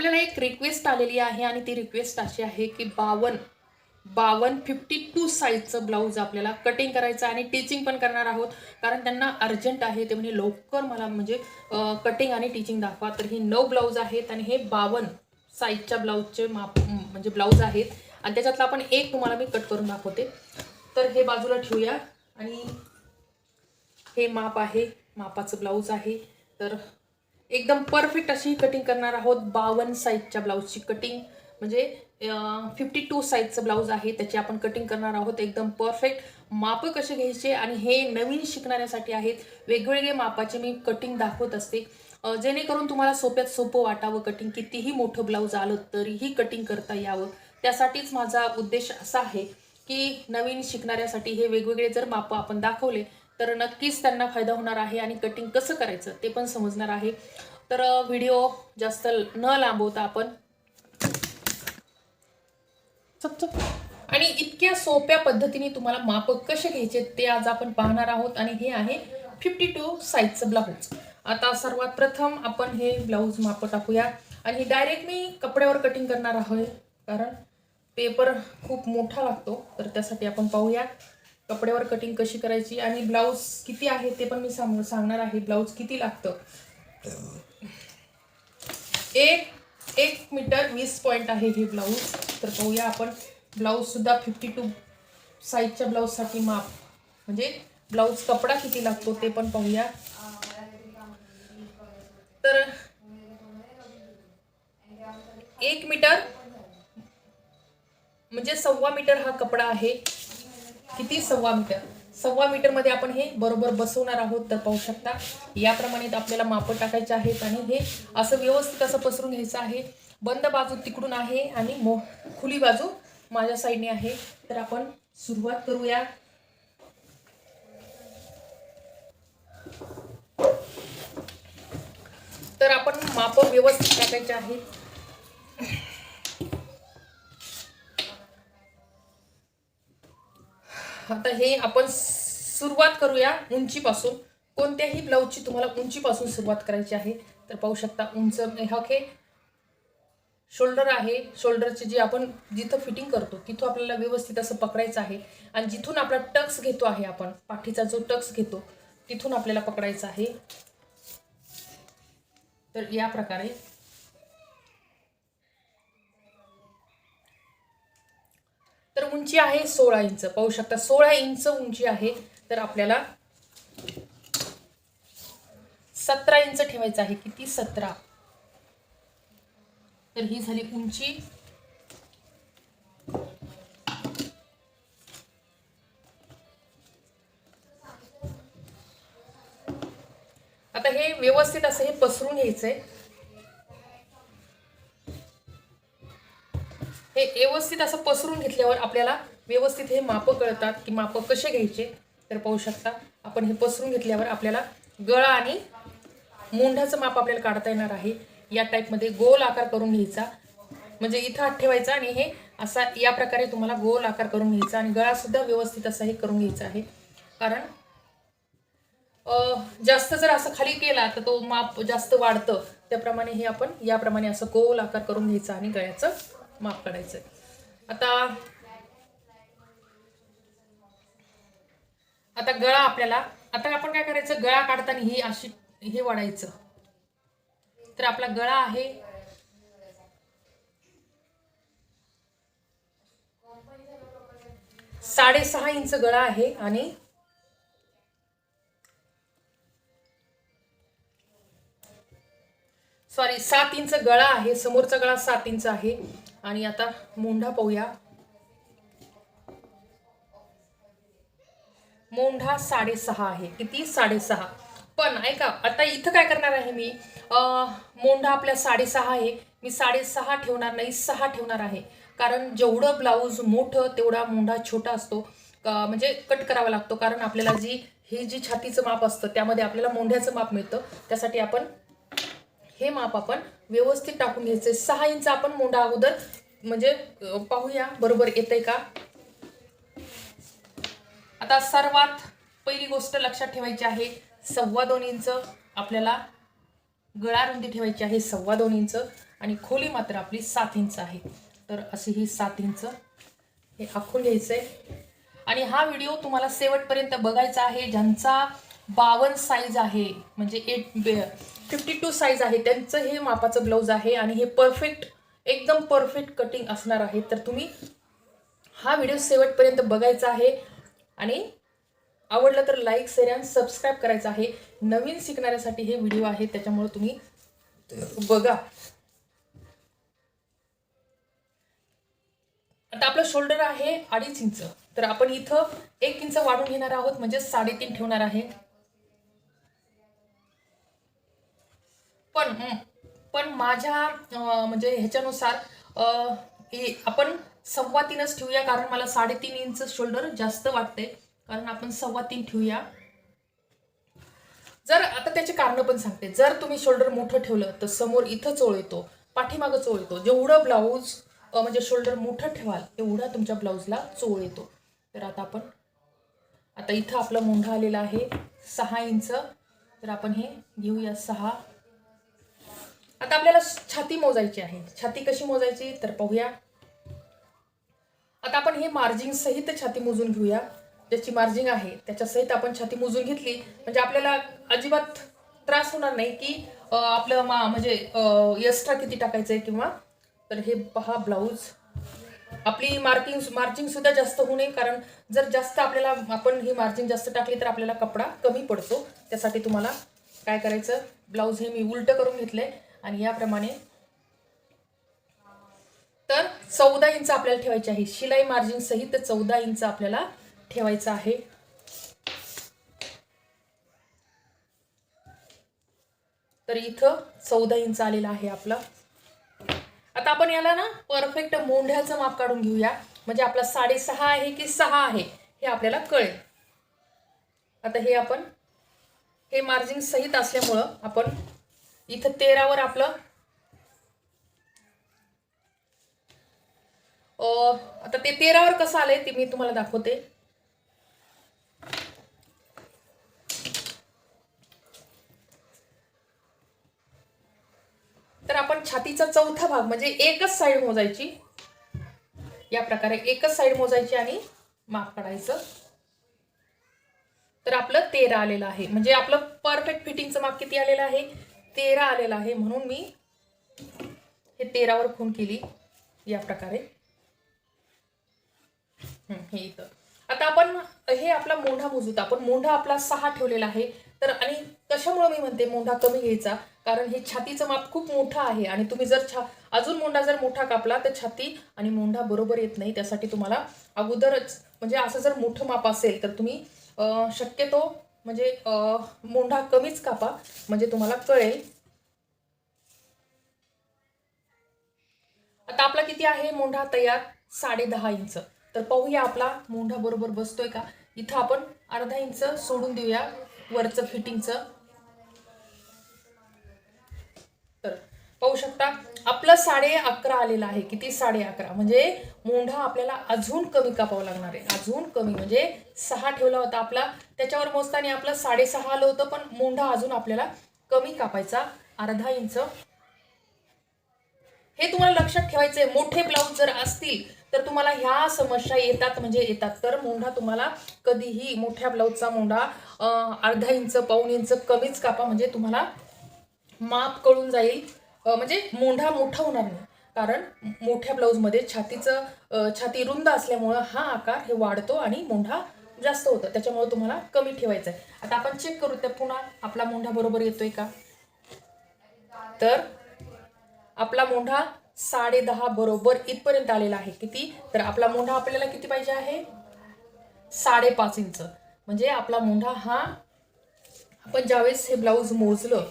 आपल्याला एक रिक्वेस्ट आलेली आहे आणि ती रिक्वेस्ट अशी आहे की बावन बावन फिफ्टी टू साईजचं ब्लाऊज आपल्याला कटिंग करायचं आणि टीचिंग पण करणार आहोत. कारण त्यांना अर्जंट आहे. ते म्हणजे लवकर मला म्हणजे कटिंग आणि टीचिंग दाखवा. तर ही नऊ ब्लाऊज आहेत आणि हे बावन साईजच्या ब्लाऊजचे माप म्हणजे ब्लाऊज आहेत. आणि त्याच्यातला आपण एक तुम्हाला मी कट करून दाखवते. तर हे बाजूला ठेवूया. आणि हे माप आहे मापाचं ब्लाऊज आहे. तर एकदम परफेक्ट अशी कटिंग करणार आहोत. बावन्न साईजच्या ब्लाऊजची कटिंग म्हणजे फिफ्टी टू साईजचं ब्लाऊज आहे. त्याची आपण कटिंग करणार आहोत. एकदम परफेक्ट मापं कसे घ्यायचे आणि हे नवीन शिकणाऱ्यासाठी आहेत. वेगवेगळे मापाचे मी कटिंग दाखवत असते. जेणेकरून तुम्हाला सोप्यात सोपं वाटावं कटिंग कितीही मोठं ब्लाऊज आलं तरीही कटिंग करता यावं. त्यासाठीच माझा उद्देश असा आहे की नवीन शिकणाऱ्यासाठी हे वेगवेगळे जर मापं आपण दाखवले तर नक्कीच त्यांना फायदा होणार आहे आणि कटिंग कसं करायचं ते पण समजणार आहे. तर व्हिडिओ जास्त न लांबवता आपण चप आणि इतक्या सोप्या पद्धतीने तुम्हाला माप कसे घ्यायचे ते आज आपण पाहणार आहोत. आणि हे आहे फिफ्टी टू साईजचं ब्लाऊज आता सर्वात प्रथम आपण हे ब्लाऊज माप टाकूया. आणि डायरेक्ट मी कपड्यावर कटिंग करणार आहोत कारण पेपर खूप मोठा लागतो. तर त्यासाठी आपण पाहूया कपड्यावर कटिंग कशी करायची आणि ब्लाऊज किती आहे ते पण मी सांग सांगणार आहे. ब्लाऊज किती लागतं? एक एक मीटर वीस पॉईंट आहे हे ब्लाऊज तर पाहूया आपण. ब्लाऊजसुद्धा फिफ्टी टू साईजच्या ब्लाऊजसाठी माप. म्हणजे ब्लाऊज कपडा किती लागतो ते पण पाहूया. तर एक मीटर म्हणजे सव्वा मीटर हा कपडा आहे. किती? सव्वा मीटर. सव्वा मीटरमध्ये आपण हे बरोबर बसवणार आहोत तर पाहू शकता. याप्रमाणे आपल्याला मापं टाकायचे आहेत आणि हे असं व्यवस्थित असं पसरून घ्यायचं आहे. बंद बाजू तिकडून आहे आणि मो खुली बाजू माझ्या साईडने आहे. तर आपण सुरुवात करूया. तर आपण मापं व्यवस्थित टाकायचे आहेत. आता हे आपण सुरुवात करूया उंचीपासून. कोणत्याही ब्लाऊजची तुम्हाला उंचीपासून सुरुवात करायची आहे तर पाहू शकता उंच हे. शोल्डर आहे. शोल्डरची जी आपण जिथं फिटिंग करतो तिथं आपल्याला व्यवस्थित असं पकडायचं आहे. आणि जिथून आपला टक्स घेतो आहे आपण पाठीचा जो टक्स घेतो तिथून आपल्याला पकडायचा आहे. तर या प्रकारे तर उंची आहे सोळा इंच. पाहू शकता सोळा इंच उंची आहे. तर आपल्याला सतरा इंच ठेवायचं आहे. किती? सतरा. तर ही झाली उंची. आता हे व्यवस्थित असं हे पसरून घ्यायचंय. हे व्यवस्थित असं पसरून घेतल्यावर आपल्याला व्यवस्थित हे मापं कळतात की मापं कसे घ्यायचे. तर पाहू शकता आपण हे पसरून घेतल्यावर आपल्याला गळा आणि मुंढाचं माप आपल्याला काढता येणार आहे. या टाईपमध्ये गोल आकार करून घ्यायचा. म्हणजे इथं हात ठेवायचा आणि हे असा या प्रकारे तुम्हाला गोल आकार करून घ्यायचा आणि गळासुद्धा व्यवस्थित असा हे करून घ्यायचा आहे. कारण जास्त जर असं खाली केला तर तो माप जास्त वाढतं. त्याप्रमाणे हे आपण याप्रमाणे असं गोल आकार करून घ्यायचा आणि गळ्याचं माफ काढायचं आता आता गळा आपल्याला आता आपण काय करायचं? गळा काढताना ही अशी हे वाढायचं. तर आपला गळा आहे साडेसहा इंच गळा आहे आणि सॉरी सात इंच गळा आहे समोरचा गळा सात इंच आहे. आणि आता मोंढा पाहूया. मोंढा साडेसहा आहे. किती? साडेसहा. पण ऐका आता इथं काय करणार आहे मी? मोंढा आपल्या साडेसहा आहे. मी साडेसहा ठेवणार नाही सहा ठेवणार आहे. कारण जेवढं ब्लाऊज मोठं तेवढा मोंढा छोटा असतो. म्हणजे कट करावा लागतो. कारण आपल्याला जी हे जी छातीचं माप असतं त्यामध्ये आपल्याला मोंढ्याचं माप मिळतं. त्यासाठी आपण हे माप आपण व्यवस्थित टाकून घ्यायचं सहा इंच आपण मोंडा अगोदर म्हणजे पाहूया. बरोबर येतंय का? आता सर्वात पहिली गोष्ट लक्षात ठेवायची आहे सव्वा दोन इंच आपल्याला गळा रुंदी ठेवायची आहे सव्वा दोन इंच. आणि खोली मात्र आपली सात इंच आहे. तर अशी ही सात इंच हे आखून घ्यायचं आहे आणि हा व्हिडिओ तुम्हाला शेवटपर्यंत बघायचा आहे ज्यांचा बावन्न साईज आहे म्हणजे एट फिफ्टी टू साईज आहे. त्यांचं हे मापाचं ब्लाऊज आहे आणि हे परफेक्ट एकदम परफेक्ट कटिंग असणार आहे. तर तुम्ही हा व्हिडिओ शेवटपर्यंत बघायचा आहे. आणि आवडलं तर लाईक शेअर आणि सबस्क्राईब करायचं आहे. नवीन शिकणाऱ्यासाठी हे व्हिडिओ आहे. त्याच्यामुळे तुम्ही बघा. आता आपलं शोल्डर आहे अडीच इंच. तर आपण इथं एक इंच वाढून घेणार आहोत. म्हणजे साडेतीन ठेवणार आहे. पण पण माझ्या म्हणजे ह्याच्यानुसार आपण सव्वा तीनच ठेवूया कारण मला साडेतीन इंच शोल्डर जास्त वाटते कारण आपण सव्वा तीन ठेवूया. जर आता त्याचे कारण पण सांगते. जर तुम्ही शोल्डर मोठं ठेवलं तर समोर इथं चोळ येतो पाठीमागं चोळ येतो. जेवढं ब्लाऊज म्हणजे शोल्डर मोठं ठेवाल तेवढा तुमच्या ब्लाऊजला चोळ येतो. तर आता आपण आता इथं आपला मोंढा आलेला आहे सहा इंच. तर आपण हे घेऊया सहा. आता आपल्याला छाती मोजायची आहे. छाती कशी मोजायची? तर पाहूया. आता आपण हे मार्जिंग सहित छाती मोजून घेऊया. ज्याची मार्जिंग आहे त्याच्यासहित आपण छाती मोजून घेतली. म्हणजे आपल्याला अजिबात त्रास होणार नाही की आपलं मा म्हणजे एक्स्ट्रा किती टाकायचं आहे किंवा तर हे पहा ब्लाऊज आपली मार्किंग मार्जिंगसुद्धा जास्त होऊ नये कारण जर जास्त आपल्याला आपण ही मार्जिंग जास्त टाकली तर आपल्याला कपडा कमी पडतो. त्यासाठी तुम्हाला काय करायचं? ब्लाऊज हे मी उलटं करून घेतलंय. आणि याप्रमाणे तर चौदा इंच आपल्याला ठेवायची आहे. शिलाई मार्जिन सहित चौदा इंच आपल्याला ठेवायचं आहे. तर इथं चौदा इंच आलेला आहे आपला. आता आपण याला ना परफेक्ट मोंढ्याचं माप काढून घेऊया. म्हणजे आपला साडेसहा आहे की सहा आहे हे आपल्याला कळेल. आता हे आपण हे मार्जिन सहित असल्यामुळं आपण इथं तेरावर आपलं. आता ते तेरावर कसं आलंय ते मी तुम्हाला दाखवते. तर आपण छातीचा चौथा भाग म्हणजे एकच साईड मोजायची. या प्रकारे एकच साईड मोजायची आणि माप काढायचं. तर आपलं तेरा आलेलं आहे. म्हणजे आपलं परफेक्ट फिटिंगचं माप किती आलेलं आहे? तेरा आलेला आहे म्हणून मी हे तेरावर खून केली या प्रकारे. हे इथं. आता आपण हे आपला मोंढा मोजूत. आपण मोंढा आपला सहा ठेवलेला आहे. तर आणि कशामुळे मी म्हणते मोंढा कमी घ्यायचा? कारण हे छातीचं माप खूप मोठं आहे आणि तुम्ही जर छा अजून मोंढा जर मोठा कापला तर छाती आणि मोंढा बरोबर येत नाही. त्यासाठी तुम्हाला अगोदरच म्हणजे असं जर मोठं माप असेल तर तुम्ही शक्यतो म्हणजे मोंढा कमीच कापा. म्हणजे तुम्हाला कळेल. आता आपला किती आहे? मोंढा तयार साडे दहा इंच. तर पाहूया आपला मोंढा बरोबर बसतोय का? इथं आपण अर्धा इंच सोडून देऊया वरचं फिटिंगचं पाहू शकता आपलं साडे अकरा आलेलं आहे. किती साडे अकरा? म्हणजे मोंढा आपल्याला अजून कमी कापावं लागणार आहे. अजून कमी म्हणजे सहा ठेवला होता आपला. त्याच्यावर मोजताना आपलं साडेसहा आलं होतं पण मोंढा अजून आपल्याला कमी कापायचा. अर्धा इंच. हे तुम्हाला लक्षात ठेवायचंय. मोठे ब्लाऊज जर असतील तर तुम्हाला ह्या समस्या येतात म्हणजे येतात. तर मोंढा तुम्हाला कधीही मोठ्या ब्लाऊजचा मोंढा अर्धा इंच पाऊन इंच कमीच कापा म्हणजे तुम्हाला माप कळून जाईल. म्हणजे मोंढा मोठा होणार नाही. कारण मोठ्या ब्लाऊजमध्ये छातीचं छाती रुंद असल्यामुळं हा आकार हे वाढतो आणि मोंढा जास्त होतं. त्याच्यामुळे तुम्हाला कमी ठेवायचं आहे आता आपण चेक करू त्या पुन्हा आपला मोंढा बरोबर येतोय का? तर आपला मोंढा साडे दहा बरोबर इथपर्यंत आलेला आहे. किती? तर आपला मोंढा आपल्याला किती पाहिजे आहे? साडेपाच इंच. म्हणजे आपला मोंढा हा आपण ज्यावेळेस हे ब्लाऊज मोजलं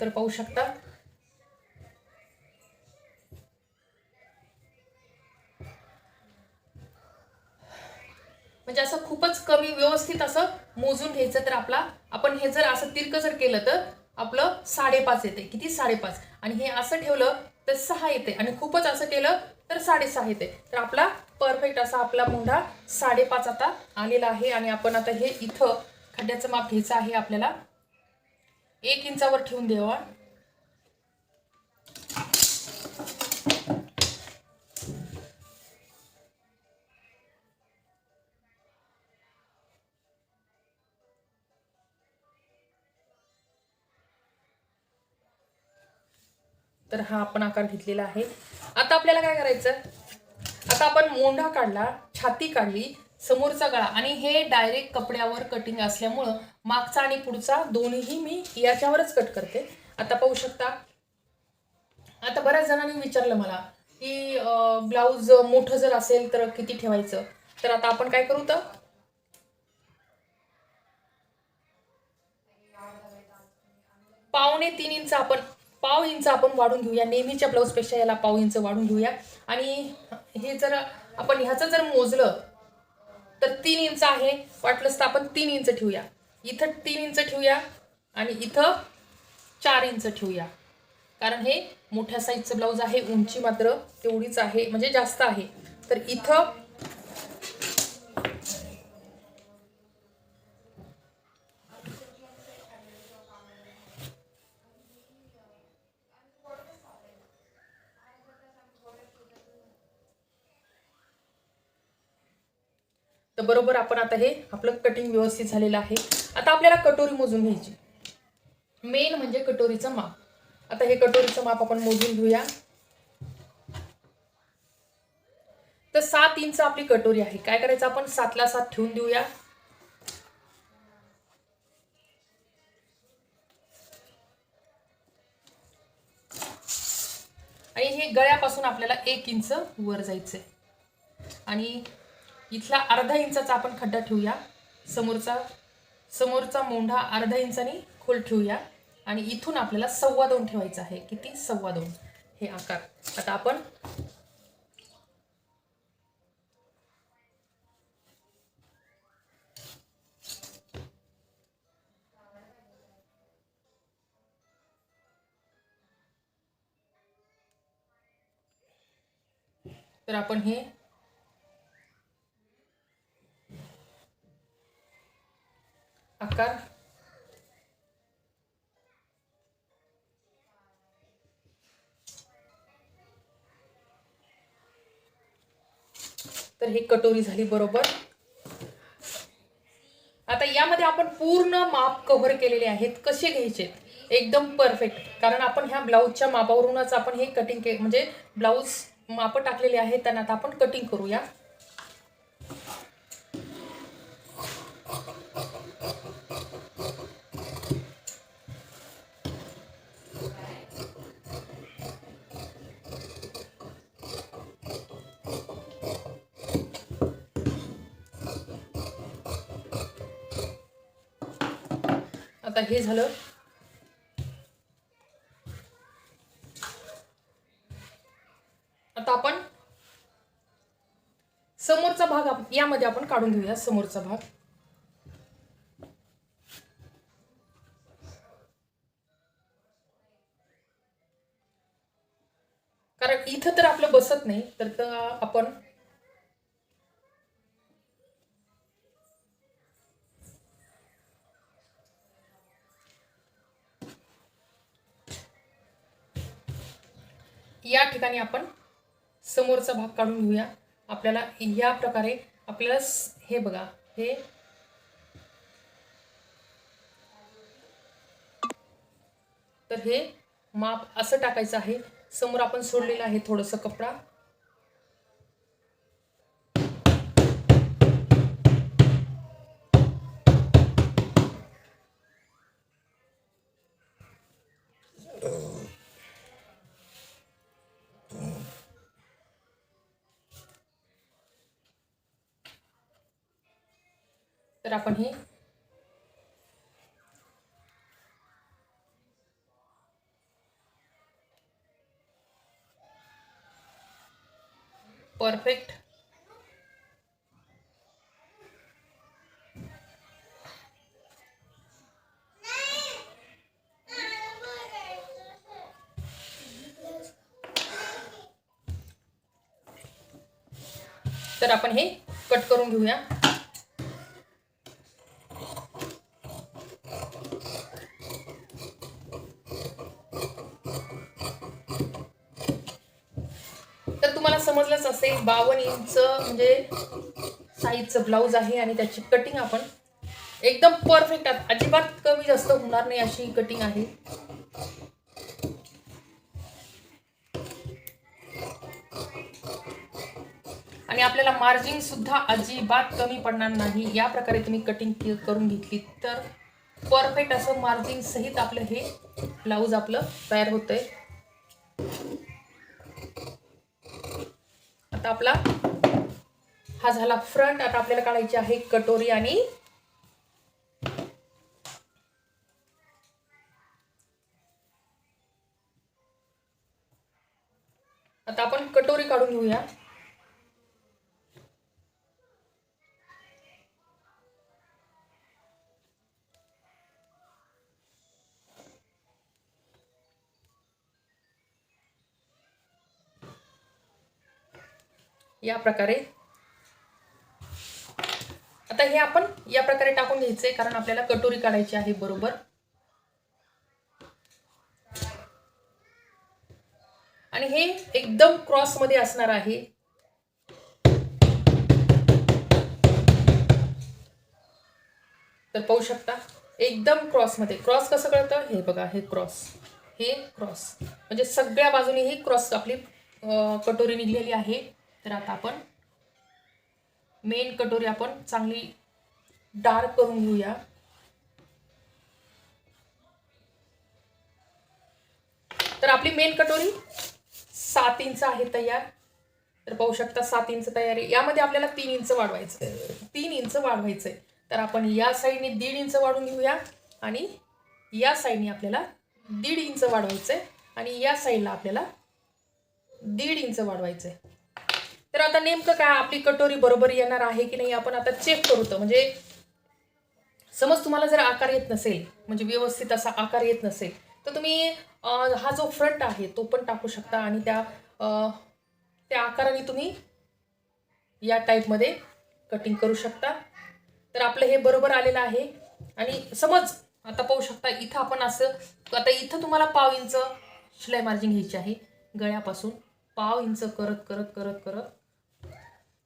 तर पाहू शकता. म्हणजे असं खूपच कमी व्यवस्थित असं मोजून घ्यायचं तर आपला आपण हे जर असं तिरकं जर केलं तर आपलं साडेपाच येते. किती? साडेपाच. आणि हे असं ठेवलं तर सहा येते. आणि खूपच असं केलं तर साडेसहा येते. तर आपला परफेक्ट असा आपला मुंढा साडेपाच आता आलेला आहे. आणि आपण आता हे इथं खड्ड्याचं माप घ्यायचं आहे आपल्याला. एक इंचावर ठेवून द्यावा तर हा आपण आकार घेतलेला आहे. आता आपल्याला काय करायचं? आता आपण मोंढा काढला छाती काढली समोरचा गळा. आणि हे डायरेक्ट कपड्यावर कटिंग असल्यामुळं मागचा आणि पुढचा दोन्हीही मी याच्यावरच कट करते. आता पाहू शकता. आता बऱ्याच जणांनी विचारलं मला की ब्लाऊज मोठं जर असेल तर किती ठेवायचं? तर आता आपण काय करू तर? पावणे तीन इंच आपण पाव इंच आपण वाढून घेऊया. नेहमीच्या ब्लाऊजपेक्षा याला पाव इंच वाढून घेऊया. आणि हे जर आपण ह्याचं जर मोजलं तर तीन इंच आहे. वाटलंच तर आपण तीन इंच ठेवूया. इथं तीन इंच ठेवूया आणि इथं चार इंच ठेवूया. कारण हे मोठ्या साईजचं ब्लाऊज आहे. उंची मात्र तेवढीच आहे. म्हणजे जास्त आहे. तर इथं तर बरोबर आपण आता हे आपलं कटिंग व्यवस्थित झालेलं आहे. आता आपल्याला कटोरी मोजून घ्यायची. मेन म्हणजे कटोरीचं माप. आता हे कटोरीचं माप आपण मोजून घेऊया. तर सात इंच आपली कटोरी आहे. काय करायचं आपण? सातला सात ठेवून देऊया. आणि हे गळ्यापासून आपल्याला एक इंच वर जायचंय. आणि इथला अर्धा इंचाचा आपण खड्डा ठेवूया. समोरचा समोरचा मोंढा अर्धा इंचानी खोल ठेवूया. आणि इथून आपल्याला सव्वा दोन ठेवायचं आहे. किती? सव्वा दोन. हे आकार. आता आपण तर आपण हे आकार तर ही कटोरी झाली बरोबर. आता यामध्ये आपण पूर्ण माप कव्हर केलेले आहेत. कसे घ्यायचे? एकदम परफेक्ट कारण आपण ह्या ब्लाऊजच्या मापावरूनच आपण हे कटिंग के म्हणजे ब्लाऊज माप टाकलेले आहेत. त्यांना आता आपण कटिंग करूया. हे झालं. आता आपण समोरचा भाग यामध्ये आपण काढून घेऊया समोरचा भाग. कारण इथं तर आपलं बसत नाही तर आपण या ठिकाणी आपण समोरचा भाग काढून घेऊया. आपल्याला या प्रकारे आपल्याला हे बघा हे तर हे माप असं टाकायचं आहे. समोर आपण सोडलेलं आहे थोडंसं कपडा. तर आपण हे परफेक्ट तर आपण हे कट करून घेऊया. असं एक बावन्न इंच म्हणजे साईजचं ब्लाऊज आहे आणि त्याची कटिंग आपण एकदम परफेक्ट अजिबात कमी जास्त होणार नाही अशी कटिंग आहे. आणि आपल्याला मार्जिन सुद्धा अजिबात कमी पडणार नाही. या प्रकारे तुम्ही कटिंग करून घेतली तर परफेक्ट असं मार्जिन सहित आपलं हे ब्लाऊज आपलं तयार होतंय. आता आपला हा झाला फ्रंट आता आपल्याला काढायची आहे कटोरी आणि आता आपण कटोरी काढून घेऊया. या प्रकारे आता हे आपण या प्रकारे टाकून घ्यायचंय कारण आपल्याला कटोरी काढायची आहे बरोबर. आणि हे एकदम क्रॉसमध्ये असणार आहे. तर पाहू शकता एकदम क्रॉसमध्ये. क्रॉस कसं कळतं? हे बघा हे क्रॉस हे क्रॉस म्हणजे सगळ्या बाजूने ही क्रॉस आपली कटोरी निघलेली आहे. तर आता आपण मेन कटोरी आपण चांगली डार्क करून घेऊया. तर आपली मेन कटोरी सात इंच आहे तयार. तर पाहू शकता सात इंच तयार. आहे यामध्ये आपल्याला तीन इंच वाढवायचं तीन इंच वाढवायचंय तर आपण या साईडने दीड इंच वाढून घेऊया आणि या साईडने आपल्याला दीड इंच वाढवायचंय आणि या साईडला आपल्याला दीड इंच वाढवायचंय तर आता नेमकं काय आपली कटोरी बरोबर येणार आहे की नाही आपण आता चेक करू तर. म्हणजे समज तुम्हाला जर आकार येत नसेल म्हणजे व्यवस्थित असा आकार येत नसेल तर तुम्ही हा जो फ्रंट आहे तो पण टाकू शकता आणि त्या त्या आकाराने तुम्ही या टाईपमध्ये कटिंग करू शकता. तर आपलं हे बरोबर आलेलं आहे. आणि समज आता पाहू शकता इथं आपण असं आता इथं तुम्हाला पाव इंच शिलाई मार्जिन घ्यायची आहे. गळ्यापासून पाव इंच करत करत करत करत.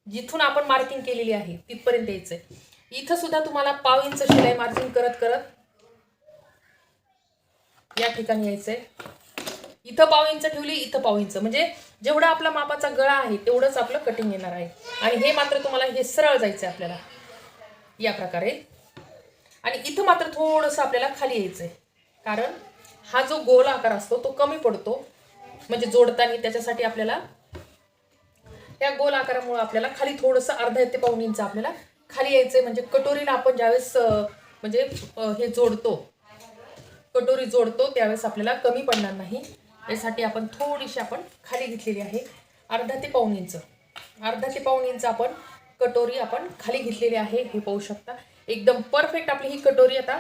जिथून आपण मार्किंग केलेली आहे तिथपर्यंत यायचं आहे इथं सुद्धा तुम्हाला पाव इंच शिलाई मार्किंग करत करत या ठिकाणी यायचंय. इथं पाव इंच ठेवली इथं पाव इंच. म्हणजे जेवढा आपला मापाचा गळा आहे तेवढंच आपलं कटिंग येणार आहे. आणि हे मात्र तुम्हाला हे सरळ जायचं आहे आपल्याला. या प्रकारे. आणि इथं मात्र थोडंसं आपल्याला खाली यायचंय. कारण हा जो गोल आकार असतो तो कमी पडतो. म्हणजे जोडताना त्याच्यासाठी आपल्याला त्या गोल आकारामुळे आपल्याला खाली थोडंसं अर्धा ते पाऊन इंच आपल्याला खाली यायचंय. म्हणजे कटोरीला आपण ज्यावेळेस म्हणजे हे जोडतो कटोरी जोडतो त्यावेळेस आपल्याला कमी पडणार नाही. यासाठी आपण थोडीशी आपण खाली घेतलेली आहे अर्धा ते पाऊन इंच. अर्धा ते पाऊन इंच आपण कटोरी आपण खाली घेतलेली आहे हे पाहू शकता. एकदम परफेक्ट आपली ही कटोरी आता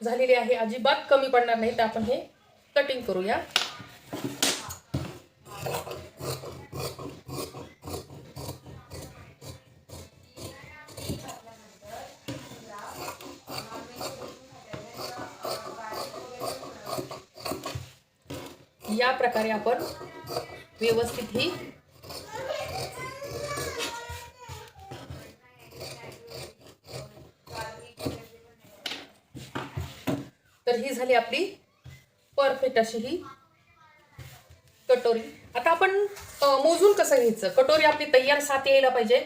झालेली आहे. अजिबात कमी पडणार नाही. तर आपण हे कटिंग करूया. या प्रकारे आपण व्यवस्थित ही तर ही झाली आपली परफेक्ट अशी ही कटोरी. आता आपण मोजून कसं घ्यायचं? कटोरी आपली तयार सात यायला पाहिजे.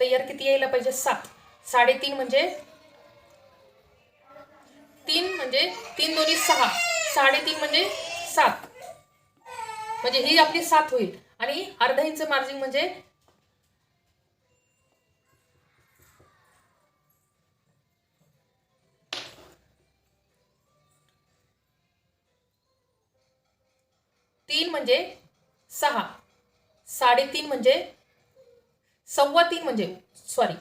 तयार किती यायला पाहिजे? सात. साडेतीन म्हणजे तीन म्हणजे तीन दोन्ही सहा. साडेतीन म्हणजे सात. म्हणजे ही आपली सात होईल. आणि अर्धा इंच मार्जिन म्हणजे तीन म्हणजे सहा. साडेतीन म्हणजे सव्वा तीन म्हणजे सॉरी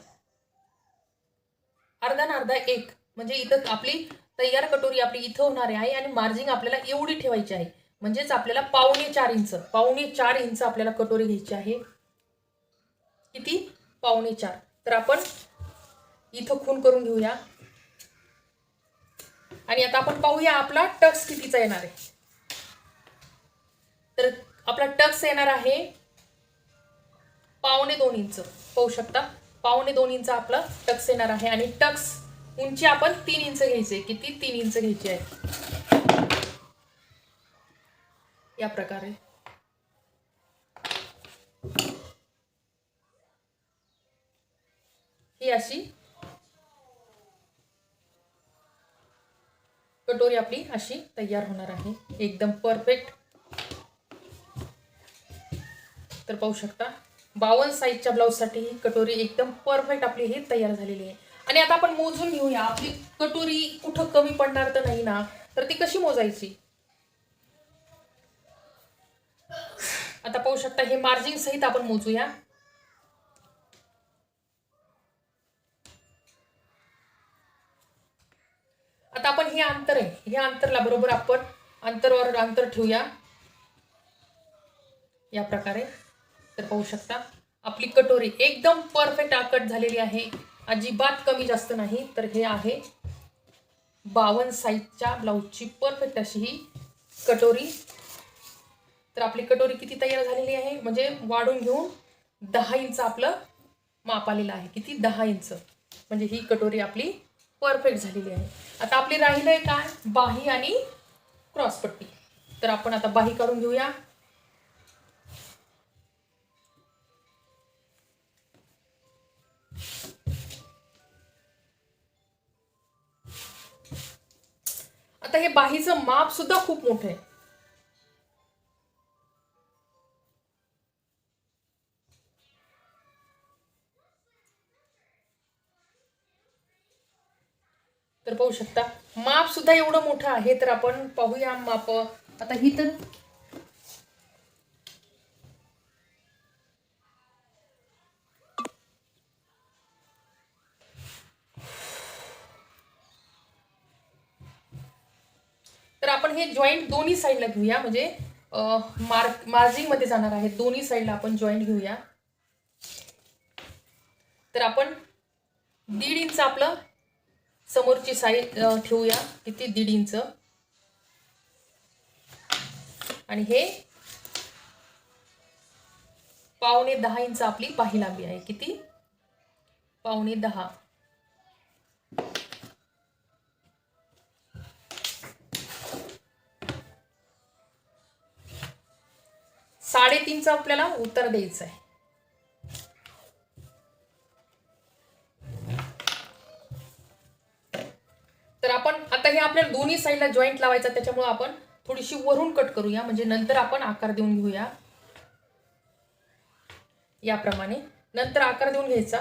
अर्धा ना अर्धा एक. म्हणजे इथं आपली तयार कटोरी आपली इथं होणार आहे आणि मार्जिन आपल्याला एवढी ठेवायची आहे. म्हणजेच आपल्याला पावणे चार इंच पावणे चार इंच आपल्याला कटोरी घ्यायची आहे. किती? पावणे चार. तर आपण इथं खून करून घेऊया. आणि आता आपण पाहूया आपला टक्स कितीचा येणार आहे. तर आपला टक्स येणार आहे पावणे दोन इंच. पाहू शकता? पावणे दोन इंच आपला टक्स येणार आहे. आणि टक्स उंची आपण तीन इंच घ्यायचे किती? तीन इंच घ्यायची आहे. या प्रकारे. ही अशी कटोरी आपली अशी तयार होणार आहे. एकदम परफेक्ट तर पाहू शकता बावन्न साईजच्या ब्लाऊजसाठी ही कटोरी एकदम परफेक्ट आपली ही तयार झालेली आहे. आणि आता आपण मोजून घेऊया आपली कटोरी कुठं कमी पडणार तर नाही ना तर ती कशी मोजायची? आता पाहू शकता हे मार्जिन सहित आपण मोजूया. आता आपण हे अंतर आहे. हे अंतरला बरोबर आपण अंतरवर अंतर ठेवूया. या प्रकारे. तर पाहू शकता आपली कटोरी एकदम परफेक्ट आकट झालेली आहे. अजिबात कमी जास्त नाही. तर हे आहे बावन्न साईजच्या ब्लाऊजची परफेक्ट अशी ही कटोरी. तर आपली कटोरी किती तयार झालेली आहे? म्हणजे वाढून घेऊन दहा इंच आपलं माप आलेलं आहे. किती? दहा इंच. म्हणजे ही कटोरी आपली परफेक्ट झालेली आहे. आता आपली राहिलं आहे काय? बाही आणि क्रॉसपट्टी तर आपण आता बाही काढून घेऊया. आता हे बाहीचं माप सुद्धा खूप मोठं आहे. तर पाहू शकता. माप सुद्धा एवढं मोठं आहे तर आपण पाहूया माप. आता ही तर तर आपण हे जॉईंट दोन्ही साईडला घेऊया म्हणजे मार्क मार्जिंगमध्ये जाणार आहे. दोन्ही साईडला आपण जॉईंट घेऊया. तर आपण दीड इंच आपलं समोरची साईड ठेवूया. किती? दीड इंच. आणि हे पावणे दहा इंच आपली पाही लांबी आहे. किती? पावणे दहा. साडेतीनचं आपल्याला उत्तर द्यायचं आहे दोन्ही साईडला जॉईंट लावायचा त्याच्यामुळे आपण थोडीशी वरून कट करूया. म्हणजे नंतर आपण आकार देऊन घेऊया. याप्रमाणे नंतर आकार देऊन घ्यायचा.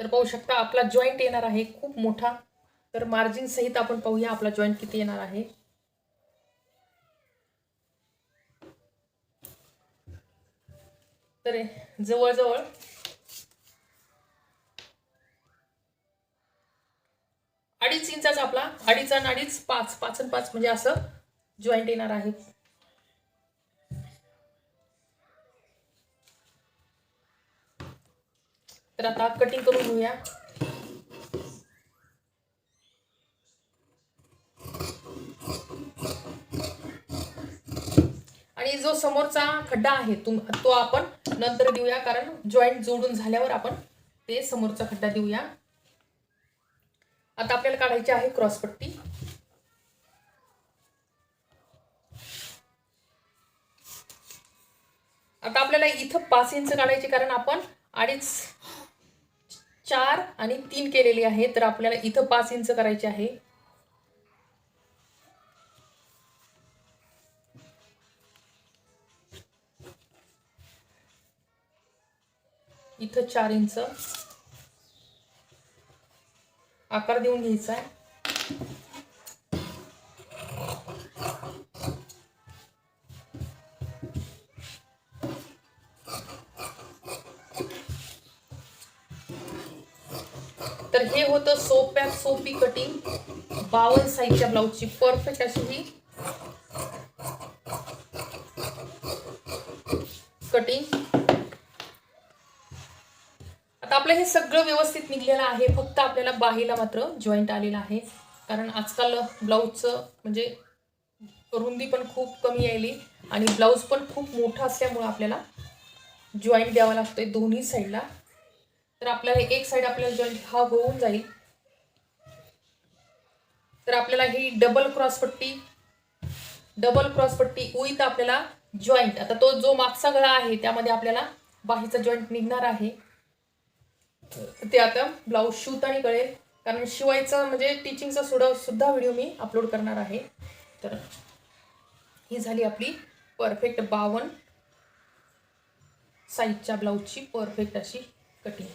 तर पाहू शकता आपला जॉईंट येणार आहे खूप मोठा. तर मार्जिन सहित आपण पाहूया आपला जॉईंट किती येणार आहे. तर जवळजवळ अडीच इंचाच आपला अडीच आणि अडीच पाच पाच आणि पाच म्हणजे असं जॉईंट येणार आहे. तर आता कटिंग करून घेऊया. जो समोरचा खड्डा आहे तुम तो आपण नंतर देऊया कारण जॉईंट जोडून झाल्यावर आपण ते समोरचा खड्डा देऊया. आता आपल्याला काढायची आहे क्रॉसपट्टी आता आपल्याला इथं पाच इंच काढायची कारण आपण अडीच चार आणि तीन केलेली आहे तर आपल्याला इथं पाच इंच करायचे आहे. इथं चार इंच. आकार देऊन घ्यायचा आहे. तर हे होतं सोप्यात सोपी कटिंग बावन साईजच्या ब्लाऊजची परफेक्ट अशी ही कटिंग आता आपलं हे सगळं व्यवस्थित निघलेलं आहे. फक्त आपल्याला बाहीला मात्र जॉईंट आलेला आहे. कारण आजकाल ब्लाऊजचं म्हणजे रुंदी पण खूप कमी यायली आणि ब्लाऊज पण खूप मोठा असल्यामुळं आपल्याला जॉईंट द्यावा लागतोय दोन्ही साईडला तर आपल्याला एक साईड आपल्याला जॉईंट हा होऊन जाईल. तर आपल्याला ही डबल क्रॉसपट्टी डबल क्रॉसपट्टी उईत आपल्याला जॉईंट आता तो जो मागचा गळा आहे त्यामध्ये आपल्याला बाहीचा जॉईंट निघणार आहे. ते आता ब्लाऊज शिवताना कळेल. कारण शिवायचा म्हणजे टीचिंगचा सुद्धा सुद्धा व्हिडिओ मी अपलोड करणार आहे. तर ही झाली आपली परफेक्ट बावन्न साईजच्या ब्लाऊजची परफेक्ट अशी कटिंग